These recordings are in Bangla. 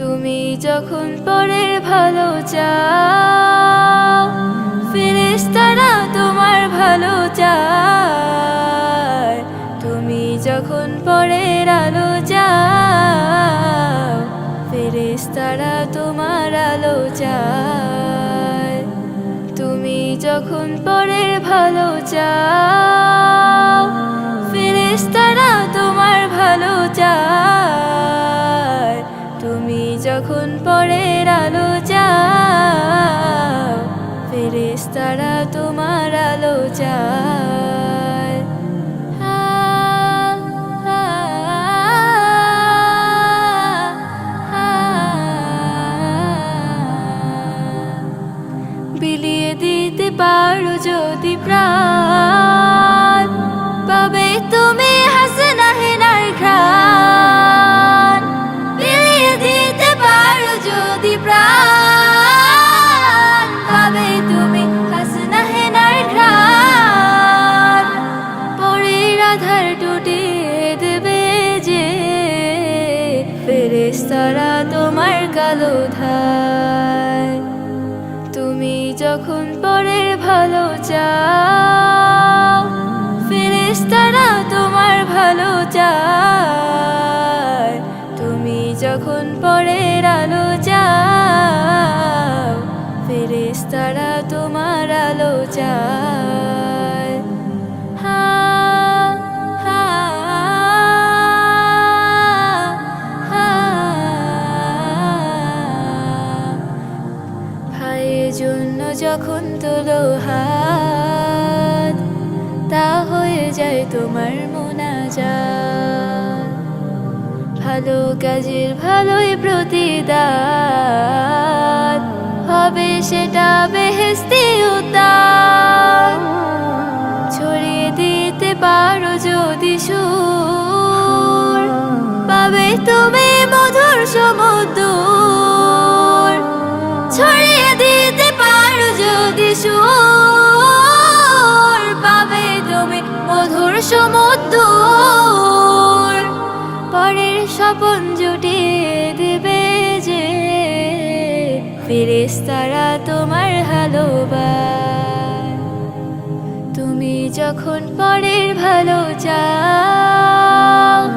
তুমি যখন পরের ভালো চাও, ফেরেশতারা তোমার ভালো চায়। তুমি যখন পরের আলো চাও, ফেরেশতারা তোমার আলো চায়। যখন পরের ভালো চাও দিতে পারো যদি প্রাণ, পাবে তুমি হাসনা হেনার ঘ্রাণ। বিলিয়ে দিতে পারো যদি প্রাণ, পাবে তুমি ঘ্রাণ। টুটিয়ে দেবে যে তোমার কালো তুমি যখন পরের ভালো চা ফেরেশতারা জন্য যখন তোলো হাত, তা হয়ে যায় তোমার মোনাজাত। ভালো কাজের ভালোই প্রতিদান, হবে সেটা বেহেস্তি উদ্যান। ছড়িয়ে দিতে পারো যদি সুর, পাবে তুমি মধুর সমুদ্র। ছড়িয়ে মধুর সমুদ্র পরের স্বপন জুটিয়ে দেবে যে ফেরেশতারা তোমার ভালোবাস তুমি যখন পরের ভালো চাও,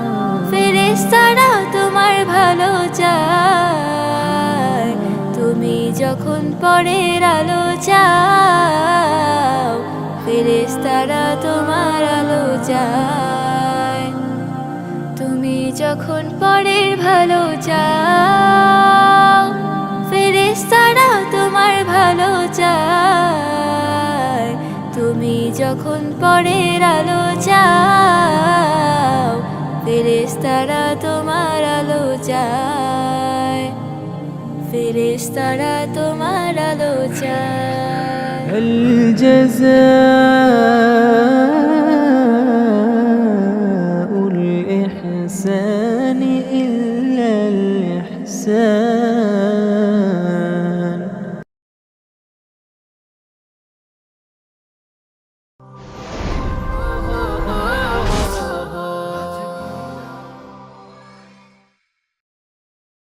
ফেরেশতারা তোমার ভালো চায়। তুমি যখন পরের আলো চাও, ফেরেশতারা তোমার আলো চায় তুমি যখন পরের ভালো চাও, ফেরেশতারা তোমার ভালো চায়। তুমি যখন পরের আলো চাও, ফেরেশতারা তোমার আলো চায়। ফেরেশতারা তোমার আলো চায়। هل